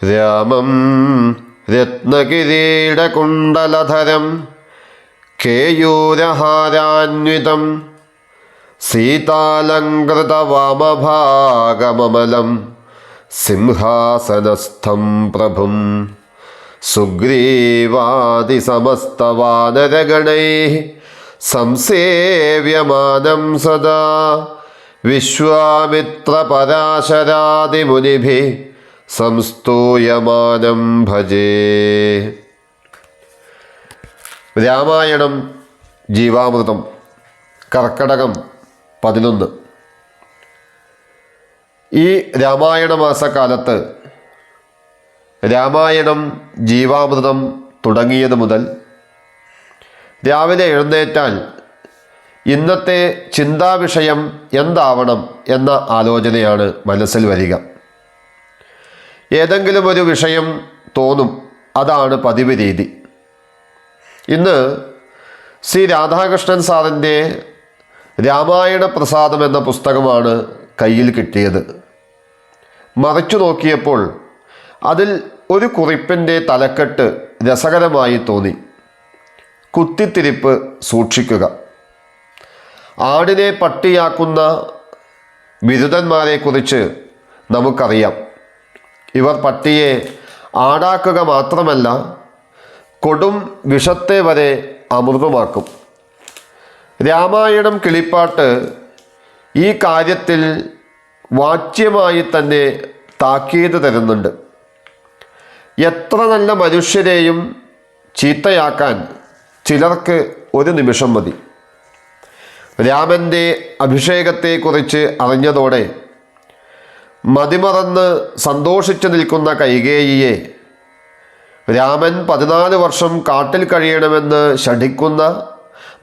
രാമം രത്നകിരീടകുണ്ടലധരം കേയൂരഹാരാന്വിതം സീതാലങ്കൃതവാമഭാഗമമലം സിംഹാസനസ്ഥം പ്രഭും സുഗ്രീവാദിസമസ്തവാനരഗണൈ സംസേവ്യമാനം സദാ വിശ്വാമിത്രപരാശരാദിമുനിഭി സംസ്തൂയമാനം ഭജേ. രാമായണം ജീവാമൃതം കർക്കടകം പതിനൊന്ന്. ഈ രാമായണ മാസക്കാലത്ത് രാമായണം ജീവാമൃതം തുടങ്ങിയത് മുതൽ രാവിലെ എഴുന്നേറ്റാൽ ഇന്നത്തെ ചിന്താവിഷയം എന്താവണം എന്ന ആലോചനയാണ് മനസ്സിൽ വരിക. ഏതെങ്കിലും ഒരു വിഷയം തോന്നും. അതാണ് പതിവ് രീതി. ഇന്ന് ശ്രീ രാധാകൃഷ്ണൻ സാറിന്റെ രാമായണ പ്രസാദം എന്ന പുസ്തകമാണ് കയ്യിൽ കിട്ടിയത്. മറിച്ചു നോക്കിയപ്പോൾ അതിൽ ഒരു കുറിപ്പിന്റെ തലക്കെട്ട് രസകരമായി തോന്നി. കുത്തിത്തിരിപ്പ് സൂക്ഷിക്കുക. ആടിനെ പട്ടിയാക്കുന്ന ബിരുദന്മാരെക്കുറിച്ച് നമുക്കറിയാം. ഇവർ പട്ടിയെ ആടാക്കുക മാത്രമല്ല കൊടും വിഷത്തെ വരെ അമൃതമാക്കും. രാമായണം കിളിപ്പാട്ട് ഈ കാര്യത്തിൽ വാച്യമായി തന്നെ താക്കീത് തരുന്നുണ്ട്. എത്ര നല്ല മനുഷ്യരെയും ചീത്തയാക്കാൻ ചിലർക്ക് ഒരു നിമിഷം മതി. രാമന്റെ അഭിഷേകത്തെക്കുറിച്ച് അറിഞ്ഞതോടെ മതിമറന്ന് സന്തോഷിച്ചു നിൽക്കുന്ന കൈകേയിയെ. രാമൻ പതിനാല് വർഷം കാട്ടിൽ കഴിയണമെന്ന് ശഠിക്കുന്ന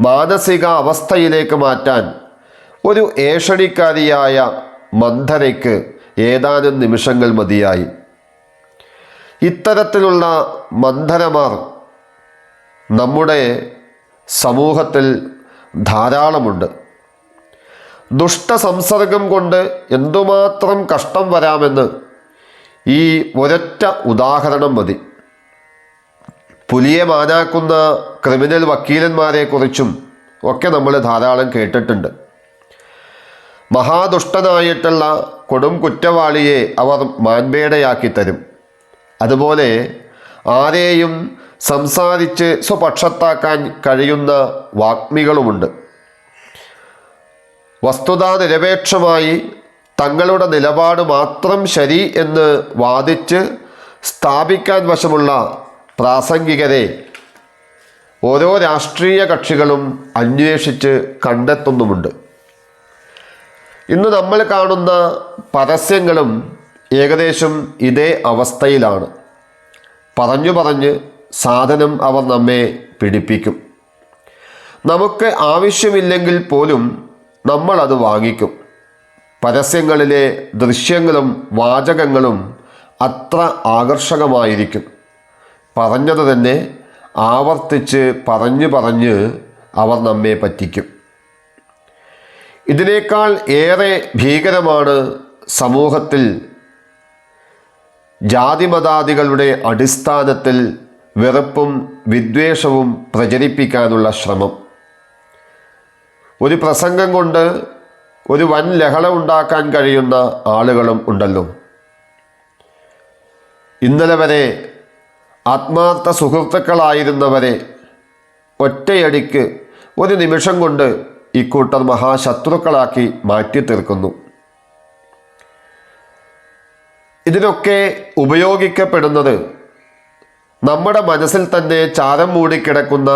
മാനസിക അവസ്ഥയിലേക്ക് മാറ്റാൻ ഒരു ഏഷണിക്കാരിയായ മന്ധരയ്ക്ക് ഏതാനും നിമിഷങ്ങൾ മതിയായി. ഇത്തരത്തിലുള്ള മന്ധരമാർ നമ്മുടെ സമൂഹത്തിൽ ധാരാളമുണ്ട്. ദുഷ്ടസംസർഗം കൊണ്ട് എന്തുമാത്രം കഷ്ടം വരാമെന്ന് ഈ ഒരൊറ്റ ഉദാഹരണം മതി. പുലിയെ മാനാക്കുന്ന ക്രിമിനൽ വക്കീലന്മാരെക്കുറിച്ചും ഒക്കെ നമ്മൾ ധാരാളം കേട്ടിട്ടുണ്ട്. മഹാദുഷ്ടനായിട്ടുള്ള കൊടും കുറ്റവാളിയെ അവർ മാൻപേടയാക്കി തരും. അതുപോലെ ആരെയും സംസാരിച്ച് സ്വപക്ഷത്താക്കാൻ കഴിയുന്ന വാഗ്മികളുമുണ്ട്. വസ്തുതാ നിരപേക്ഷമായി തങ്ങളുടെ നിലപാട് മാത്രം ശരി എന്ന് വാദിച്ച് സ്ഥാപിക്കാൻ വശമുള്ള പ്രാസംഗികരെ ഓരോ രാഷ്ട്രീയ കക്ഷികളും അന്വേഷിച്ച് കണ്ടെത്തുന്നുമുണ്ട്. ഇന്ന് നമ്മൾ കാണുന്ന പരസ്യങ്ങളും ഏകദേശം ഇതേ അവസ്ഥയിലാണ്. പറഞ്ഞു പറഞ്ഞ് സാധനം അവർ നമ്മെ പിടിപ്പിക്കും. നമുക്ക് ആവശ്യമില്ലെങ്കിൽ പോലും നമ്മളത് വാങ്ങിക്കും. പരസ്യങ്ങളിലെ ദൃശ്യങ്ങളും വാചകങ്ങളും അത്ര ആകർഷകമായിരിക്കും. പറഞ്ഞത് തന്നെ ആവർത്തിച്ച് പറഞ്ഞു പറഞ്ഞ് അവർ നമ്മെ പറ്റിക്കും. ഇതിനേക്കാൾ ഏറെ ഭീകരമാണ് സമൂഹത്തിൽ ജാതിമതാദികളുടെ അടിസ്ഥാനത്തിൽ വെറുപ്പും വിദ്വേഷവും പ്രചരിപ്പിക്കാനുള്ള ശ്രമം. ഒരു പ്രസംഗം കൊണ്ട് ഒരു വൻ ലഹള ഉണ്ടാക്കാൻ കഴിയുന്ന ആളുകളും ഉണ്ടല്ലോ. ഇന്നലെ വരെ ആത്മാർത്ഥ സുഹൃത്തുക്കളായിരുന്നവരെ ഒറ്റയടിക്ക് ഒരു നിമിഷം കൊണ്ട് ഇക്കൂട്ടർ മഹാശത്രുക്കളാക്കി മാറ്റി തീർക്കുന്നു. ഇതിനൊക്കെ ഉപയോഗിക്കപ്പെടുന്നത് നമ്മുടെ മനസ്സിൽ തന്നെ ചാരം മൂടിക്കിടക്കുന്ന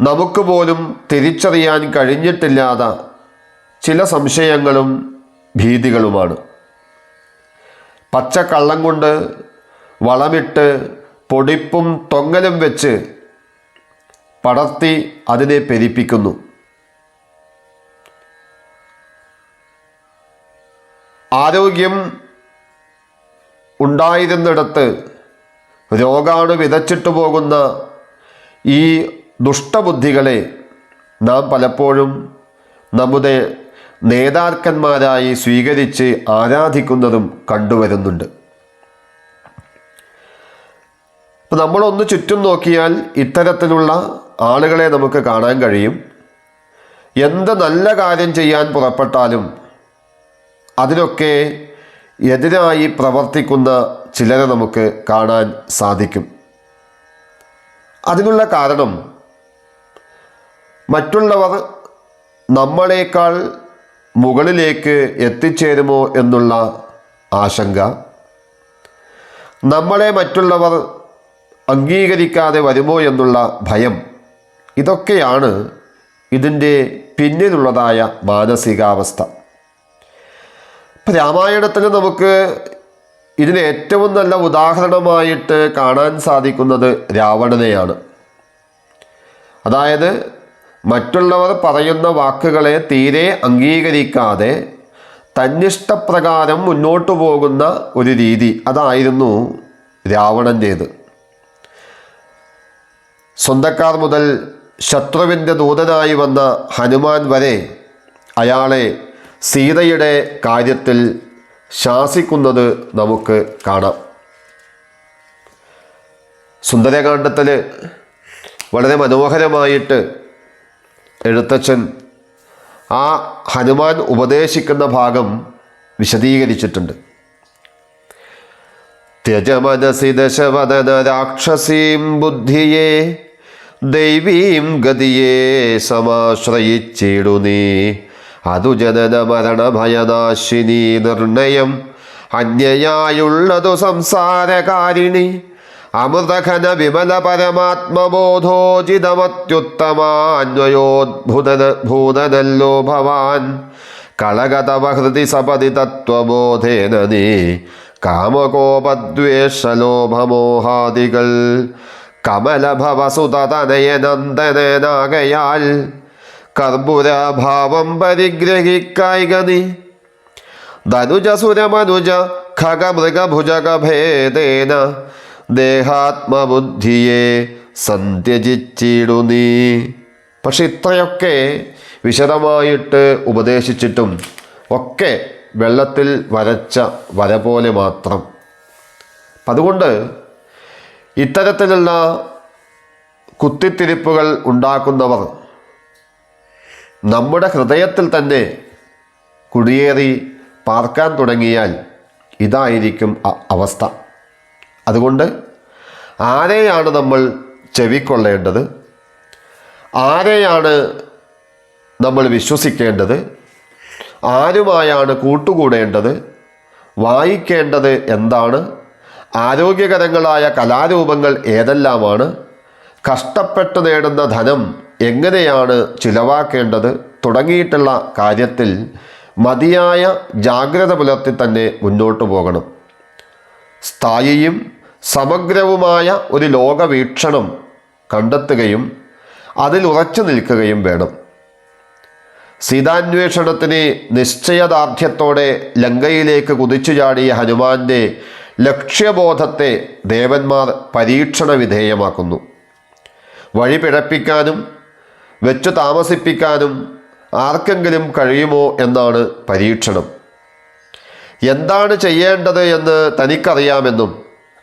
നമുക്ക് പോലും തിരിച്ചറിയാൻ കഴിഞ്ഞിട്ടില്ലാത്ത ചില സംശയങ്ങളും ഭീതികളുമാണ്. പച്ചക്കള്ളം കൊണ്ട് വളമിട്ട് പൊടിപ്പും തൊങ്ങലും വെച്ച് പടർത്തി അതിനെ പെരിപ്പിക്കുന്നു. ആരോഗ്യം ഉണ്ടായിരുന്നിടത്ത് രോഗാണു വിതച്ചിട്ടു പോകുന്ന ഈ ദുഷ്ടബുദ്ധികളെ നാം പലപ്പോഴും നമ്മുടെ നേതാക്കന്മാരായി സ്വീകരിച്ച് ആരാധിക്കുന്നതും കണ്ടുവരുന്നുണ്ട്. അപ്പം നമ്മളൊന്ന് ചുറ്റും നോക്കിയാൽ ഇത്തരത്തിലുള്ള ആളുകളെ നമുക്ക് കാണാൻ കഴിയും. എന്ത് നല്ല കാര്യം ചെയ്യാൻ പുറപ്പെട്ടാലും അതിനൊക്കെ എതിരായി പ്രവർത്തിക്കുന്ന ചിലരെ നമുക്ക് കാണാൻ സാധിക്കും. അതിനുള്ള കാരണം മറ്റുള്ളവർ നമ്മളേക്കാൾ മുകളിലേക്ക് എത്തിച്ചേരുമോ എന്നുള്ള ആശങ്ക. നമ്മളെ മറ്റുള്ളവർ അംഗീകരിക്കാതെ വരുമോ എന്നുള്ള ഭയം. ഇതൊക്കെയാണ് ഇതിന്റെ പിന്നിലുള്ളതായ മാനസികാവസ്ഥ. രാമായണത്തിൽ നമുക്ക് ഇതിന് ഏറ്റവും നല്ല ഉദാഹരണമായിട്ട് കാണാൻ സാധിക്കുന്നത് രാവണനെയാണ്. അതായത് മറ്റുള്ളവർ പറയുന്ന വാക്കുകളെ തീരെ അംഗീകരിക്കാതെ തന്നിഷ്ടപ്രകാരം മുന്നോട്ടു പോകുന്ന ഒരു രീതി അതായിരുന്നു രാവണന്റേത്. സ്വന്തക്കാർ മുതൽ ശത്രുവിന്റെ ദൂതനായി വന്ന ഹനുമാൻ വരെ അയാളെ സീതയുടെ കാര്യത്തിൽ ശാസിക്കുന്നത് നമുക്ക് കാണാം. സുന്ദരകാന്ഡത്തിൽ വളരെ മനോഹരമായിട്ട് എഴുത്തച്ഛൻ. ആ ഹനുമാൻ ഉപദേശിക്കുന്ന ഭാഗം വിശദീകരിച്ചിട്ടുണ്ട്. ത്യജമനസി ദശവദന രാക്ഷസീം ബുദ്ധിയെ ദൈവീം ഗതിയെ സമാശ്രയിച്ചിടു നീ. അതു ജനന മരണഭയനാശിനി നിർണയം. അന്യയായുള്ളതു സംസാരകാരിണി. അമൃതഘന വിമല പരമാത്മബോധോചിതമത്യുത്തമാന്വയോദ്ഭുതന ഭൂതനല്ലോ ഭവാൻ കളകതവ ഹൃദി സപതി തത്വബോധേന നീ കാമകോപദ്വേഷലോഭമോഹാദികൾ കമലഭവസുതനയനന്ദനാകയാൽ കർപ്പുരഭാവം പരിഗ്രഹിക്കായിക നീ ധനുജസുരമനുജ ഖഗമൃഗഭുജഗഭേദേന ദേഹാത്മബുദ്ധിയെ സന്ത്യജിച്ചിടു നീ. പക്ഷെ ഇത്രയൊക്കെ വിശദമായിട്ട് ഉപദേശിച്ചിട്ടും ഒക്കെ വെള്ളത്തിൽ വരച്ച വര പോലെ മാത്രം. അപ്പം അതുകൊണ്ട് ഇത്തരത്തിലുള്ള കുത്തിത്തിരിപ്പുകൾ ഉണ്ടാക്കുന്നവർ നമ്മുടെ ഹൃദയത്തിൽ തന്നെ കുടിയേറി പാർക്കാൻ തുടങ്ങിയാൽ ഇതായിരിക്കും അവസ്ഥ അതുകൊണ്ട് ആരെയാണ് നമ്മൾ ചെവിക്കൊള്ളേണ്ടത്? ആരെയാണ് നമ്മൾ വിശ്വസിക്കേണ്ടത്? ആരുമായാണ് കൂട്ടുകൂടേണ്ടത്? വായിക്കേണ്ടത് എന്താണ്? ആരോഗ്യകരങ്ങളായ കലാരൂപങ്ങൾ ഏതെല്ലാമാണ്? കഷ്ടപ്പെട്ട് നേടുന്ന ധനം എങ്ങനെയാണ് ചിലവാക്കേണ്ടത്? തുടങ്ങിയിട്ടുള്ള കാര്യത്തിൽ മതിയായ ജാഗ്രത പുലർത്തി തന്നെ മുന്നോട്ട് പോകണം. സ്ഥായിയും സമഗ്രവുമായ ഒരു ലോകവീക്ഷണം കണ്ടെത്തുകയും അതിൽ ഉറച്ചു നിൽക്കുകയും വേണം. സീതാന്വേഷണത്തിന് നിശ്ചയദാർഢ്യത്തോടെ ലങ്കയിലേക്ക് കുതിച്ചു ചാടിയ ഹനുമാന്റെ ലക്ഷ്യബോധത്തെ ദേവന്മാർ പരീക്ഷണ വിധേയമാക്കുന്നു വഴി പിഴപ്പിക്കാനും വെച്ചു താമസിപ്പിക്കാനും ആർക്കെങ്കിലും കഴിയുമോ എന്നാണ് പരീക്ഷണം. എന്താണ് ചെയ്യേണ്ടത് എന്ന് തനിക്കറിയാമെന്നും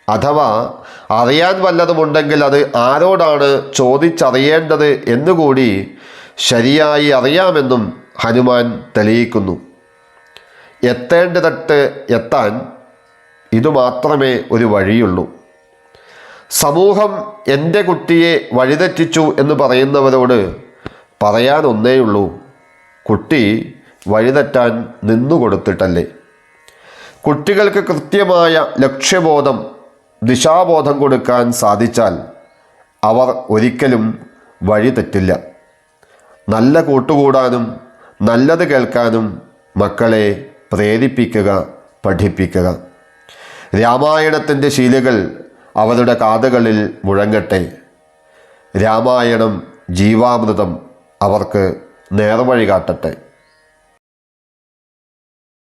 അഥവാ അറിയാൻ വല്ലതുമുണ്ടെങ്കിൽ അത് ആരോടാണ് ചോദിച്ചറിയേണ്ടത് എന്നുകൂടി ശരിയായി അറിയാമെന്നും ഹനുമാൻ തെളിയിക്കുന്നു. എത്തേണ്ടതട്ട് എത്താൻ ഇതുമാത്രമേ ഒരു വഴിയുള്ളൂ. സമൂഹം എന്റെ കുട്ടിയെ വഴിതെറ്റിച്ചു എന്ന് പറയുന്നവരോട് പറയാൻ ഒന്നേയുള്ളൂ കുട്ടി വഴിതെറ്റാൻ നിന്നുകൊടുത്തിട്ടല്ലേ? കുട്ടികൾക്ക് കൃത്യമായ ലക്ഷ്യബോധം ദിശാബോധം കൊടുക്കാൻ സാധിച്ചാൽ അവർ ഒരിക്കലും വഴി തെറ്റില്ല. നല്ല കൂട്ടുകൂടാനും നല്ലത് കേൾക്കാനും മക്കളെ പ്രേരിപ്പിക്കുക പഠിപ്പിക്കുക. രാമായണത്തിന്റെ ശീലുകൾ അവരുടെ കാതുകളിൽ മുഴങ്ങട്ടെ. രാമായണം ജീവാമൃതം അവർക്ക് നേർവഴി കാട്ടട്ടെ.